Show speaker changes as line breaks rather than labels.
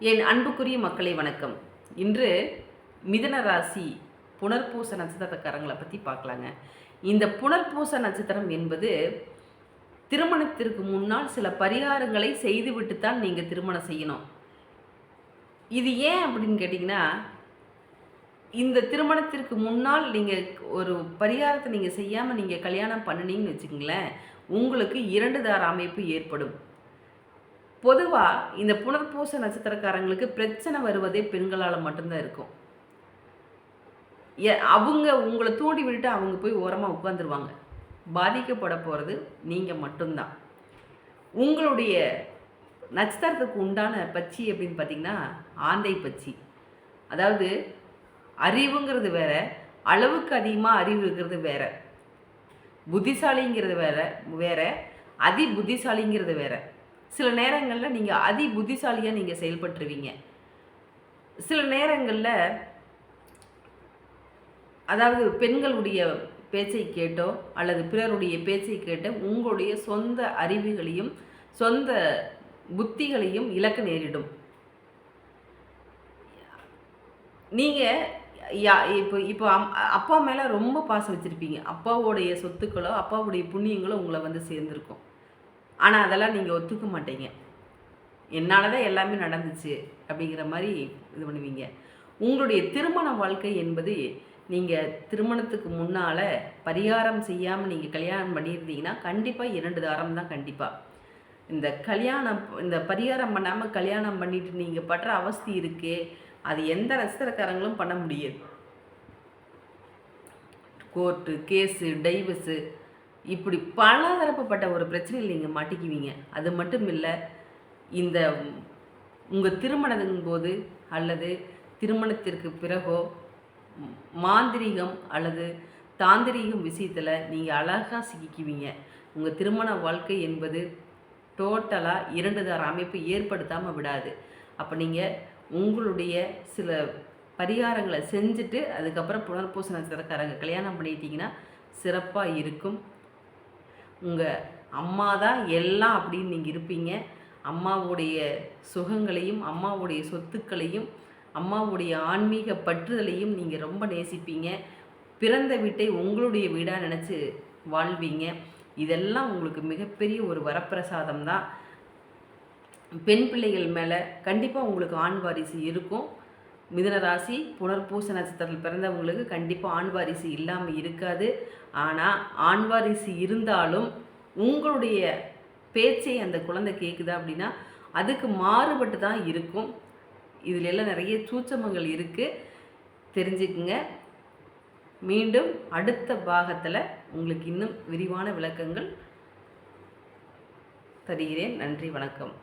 என் அன்புக்குரிய மக்களை வணக்கம். இன்று மிதன ராசி புனர்பூச நட்சத்திரக்காரங்களை பற்றி பார்க்கலாங்க. இந்த புனர்பூச நட்சத்திரம் என்பது திருமணத்திற்கு முன்னால் சில பரிகாரங்களை செய்துவிட்டு தான் நீங்கள் திருமணம் செய்யணும். இது ஏன் அப்படின்னு கேட்டிங்கன்னா இந்த திருமணத்திற்கு முன்னால் நீங்கள் ஒரு பரிகாரத்தை நீங்கள் செய்யாமல் நீங்கள் கல்யாணம் பண்ணினீங்கன்னு வச்சுக்கோங்களேன் உங்களுக்கு இரண்டு தார அமைப்பு ஏற்படும். பொதுவாக இந்த புனர்பூச நட்சத்திரக்காரங்களுக்கு பிரச்சனை வருவதே பெண்களால் மட்டும்தான் இருக்கும். எ- அவங்க உங்களை தூண்டி விட்டுட்டு அவங்க போய் ஓரமாக உட்காந்துருவாங்க பாதிக்கப்பட போகிறது நீங்கள் மட்டும்தான். உங்களுடைய நட்சத்திரத்துக்கு உண்டான பச்சி அப்படின்னு பார்த்தீங்கன்னா ஆந்தை பச்சி. அதாவது அறிவுங்கிறது வேற அளவுக்கு அதிகமாக அறிவு இருக்கிறது வேற. புத்திசாலிங்கிறது வேற வேற. அதி புத்திசாலிங்கிறது வேற. சில நேரங்களில் நீங்கள் அதி புத்திசாலியாக நீங்கள் செயல்பட்டுருவீங்க. சில நேரங்களில் அதாவது பெண்களுடைய பேச்சை கேட்டோ அல்லது பிறருடைய பேச்சை கேட்டோ உங்களுடைய சொந்த அறிவுகளையும் சொந்த புத்திகளையும் இழக்க நேரிடும். நீங்கள் யா இப்போ இப்போ அம் அப்பா மேலே ரொம்ப பாசம் வச்சுருப்பீங்க. அப்பாவோடைய சொத்துக்களோ அப்பாவுடைய புண்ணியங்களோ உங்களை வந்து சேர்ந்துருக்கும். ஆனால் அதெல்லாம் நீங்கள் ஒத்துக்க மாட்டீங்க. என்னால் தான் எல்லாமே நடந்துச்சு அப்படிங்கிற மாதிரி இது பண்ணுவீங்க. உங்களுடைய திருமண வாழ்க்கை என்பது நீங்கள் திருமணத்துக்கு முன்னால் பரிகாரம் செய்யாமல் நீங்கள் கல்யாணம் பண்ணியிருந்தீங்கன்னா கண்டிப்பாக இரண்டு தாரம் தான் கண்டிப்பாக இந்த கல்யாணம் இந்த பரிகாரம் பண்ணாமல் கல்யாணம் பண்ணிட்டு நீங்கள் படுற அவஸ்தி இருக்குது அது எந்த நட்சத்திரக்காரங்களும் பண்ண முடியாது. கோர்ட்டு கேஸு டைவர்ஸு இப்படி பல ஒரு பிரச்சனையில் நீங்கள் மாட்டிக்குவீங்க. அது மட்டும் இல்லை இந்த உங்கள் திருமணத்தின் போது அல்லது திருமணத்திற்கு பிறகோ மாந்திரீகம் அல்லது தாந்திரீகம் விஷயத்தில் நீங்கள் அழகாக சிக்கிக்குவீங்க. உங்கள் திருமண வாழ்க்கை என்பது டோட்டலாக இரண்டு தர அமைப்பு ஏற்படுத்தாமல் விடாது. அப்போ நீங்கள் உங்களுடைய சில பரிகாரங்களை செஞ்சுட்டு அதுக்கப்புறம் புனர்பூச நட்சத்திரக்காரங்க கல்யாணம் பண்ணிட்டீங்கன்னா சிறப்பாக இருக்கும். உங்கள் அம்மா தான் எல்லாம் அப்படின்னு நீங்கள் இருப்பீங்க. அம்மாவுடைய சுகங்களையும் அம்மாவுடைய சொத்துக்களையும் அம்மாவுடைய ஆன்மீக பற்றுதலையும் நீங்கள் ரொம்ப நேசிப்பீங்க. பிறந்த வீட்டை உங்களுடைய வீடாக நினச்சி வாழ்வீங்க. இதெல்லாம் உங்களுக்கு மிகப்பெரிய ஒரு வரப்பிரசாதம் தான் பெண் பிள்ளைகள் மேலே கண்டிப்பாக உங்களுக்கு ஆண் வாரிசு இருக்கும். மிதுன ராசி புனர்பூச நட்சத்திரத்தில் பிறந்தவங்களுக்கு கண்டிப்பாக ஆண் வாரிசு இல்லாமல் இருக்காது. ஆனால் ஆண்வாரிசு இருந்தாலும் உங்களுடைய பேச்சை அந்த குழந்தை கேட்குதா அப்படின்னா அதுக்கு மாறுபட்டு தான் இருக்கும். இதுல எல்லாம் நிறைய சூச்சமங்கள் இருக்குது தெரிஞ்சுக்குங்க. மீண்டும் அடுத்த பாகத்தில் உங்களுக்கு இன்னும் விரிவான விளக்கங்கள் தருகிறேன். நன்றி வணக்கம்.